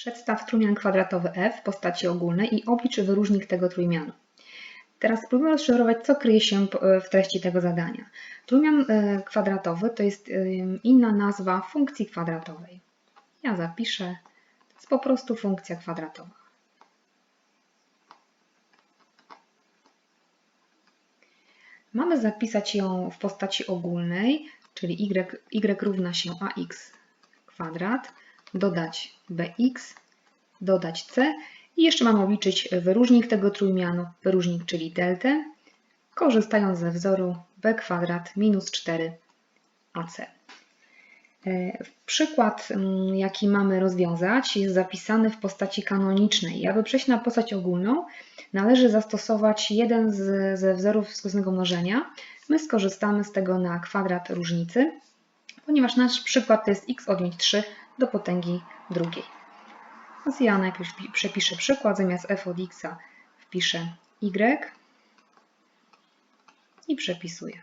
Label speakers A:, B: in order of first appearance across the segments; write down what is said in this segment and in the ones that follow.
A: Przedstaw trójmian kwadratowy f w postaci ogólnej i oblicz wyróżnik tego trójmianu. Teraz spróbujmy rozszyfrować, co kryje się w treści tego zadania. Trójmian e, kwadratowy to jest e, inna nazwa funkcji kwadratowej. Ja zapiszę, to jest po prostu funkcja kwadratowa. Mamy zapisać ją w postaci ogólnej, czyli y, y równa się ax kwadrat, dodać bx, dodać c i jeszcze mamy obliczyć wyróżnik tego trójmianu, wyróżnik czyli deltę, korzystając ze wzoru b kwadrat minus 4ac. E, przykład, mm, jaki mamy rozwiązać, jest zapisany w postaci kanonicznej. Aby przejść na postać ogólną, należy zastosować jeden z, ze wzorów skutecznego mnożenia. My skorzystamy z tego na kwadrat różnicy, ponieważ nasz przykład to jest x odjąć 3 do potęgi drugiej. Więc ja najpierw przepiszę przykład, zamiast f od x wpiszę y i przepisuję.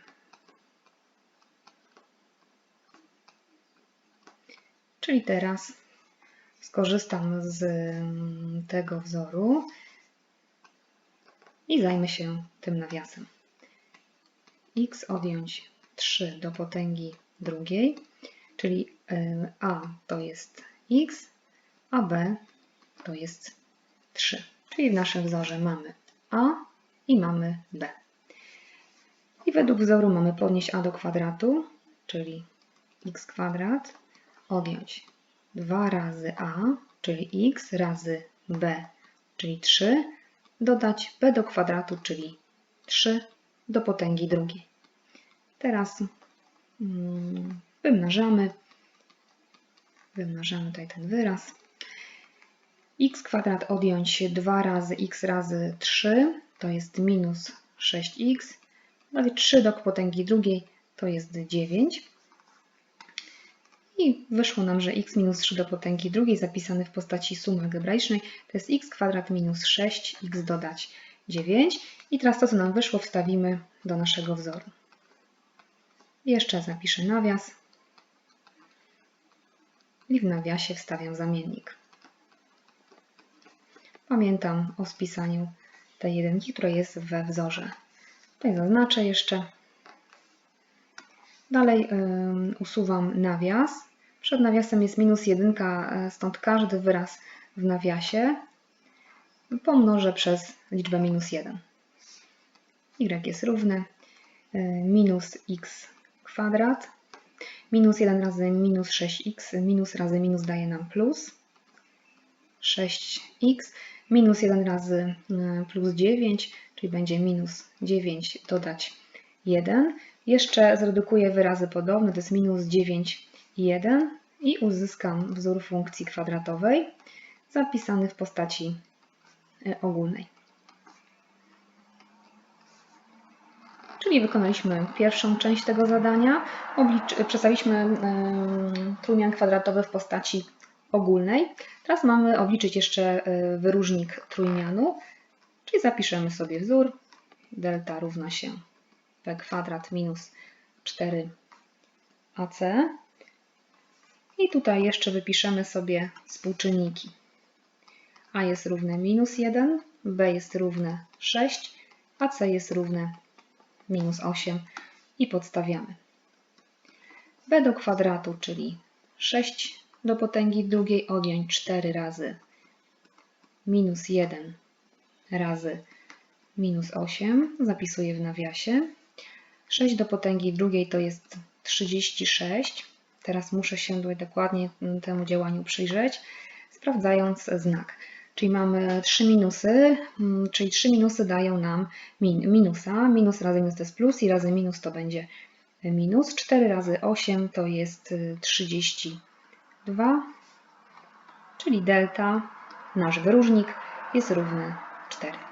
A: Czyli teraz skorzystam z mm, tego wzoru i zajmę się tym nawiasem. x odjąć 3 do potęgi drugiej, czyli a to jest x, a b to jest 3. Czyli w naszym wzorze mamy a i mamy b. I według wzoru mamy podnieść a do kwadratu, czyli x kwadrat odjąć 2 razy a, czyli x razy b, czyli 3, dodać b do kwadratu, czyli 3 do potęgi drugiej. Teraz hmm, wymnażamy, wymnażamy tutaj ten wyraz. x kwadrat odjąć 2 razy x razy 3 to jest minus 6x, dodać 3 do potęgi drugiej to jest 9. I wyszło nam, że x minus 3 do potęgi drugiej zapisane w postaci sumy algebraicznej to jest x kwadrat minus 6, x dodać 9. I teraz to, co nam wyszło, wstawimy do naszego wzoru. Jeszcze zapiszę nawias i w nawiasie wstawiam zamiennik. Pamiętam o spisaniu tej jedynki, która jest we wzorze. Tutaj zaznaczę jeszcze. Dalej usuwam nawias. Przed nawiasem jest minus 1, e, stąd każdy wyraz w nawiasie pomnożę przez liczbę minus 1. y jest równe e, minus x kwadrat minus 1 razy minus 6x, minus razy minus daje nam plus 6x, minus 1 razy e, plus 9, czyli będzie minus 9 dodać 1. Jeszcze zredukuję wyrazy podobne, to jest minus 9 i 1 i uzyskam wzór funkcji kwadratowej zapisany w postaci e, ogólnej. Czyli wykonaliśmy pierwszą część tego zadania. przedstawiliśmy trójmian kwadratowy w postaci ogólnej. Teraz mamy obliczyć jeszcze e, wyróżnik trójmianu, czyli zapiszemy sobie wzór. Delta równa się p kwadrat minus 4ac. I tutaj jeszcze wypiszemy sobie współczynniki. a jest równe minus 1, b jest równe 6, a c jest równe minus 8 i podstawiamy. b do kwadratu, czyli 6 do potęgi drugiej odjąć 4 razy minus 1 razy minus 8, zapisuję w nawiasie. 6 do potęgi drugiej to jest 36. Teraz muszę się dokładnie temu działaniu przyjrzeć, sprawdzając znak. Czyli mamy 3 minusy, mm, czyli 3 minusy dają nam min, minusa. Minus razy minus to jest plus i razy minus to będzie minus. 4 razy 8 to jest 32, y, czyli delta, nasz wyróżnik, jest równy 4.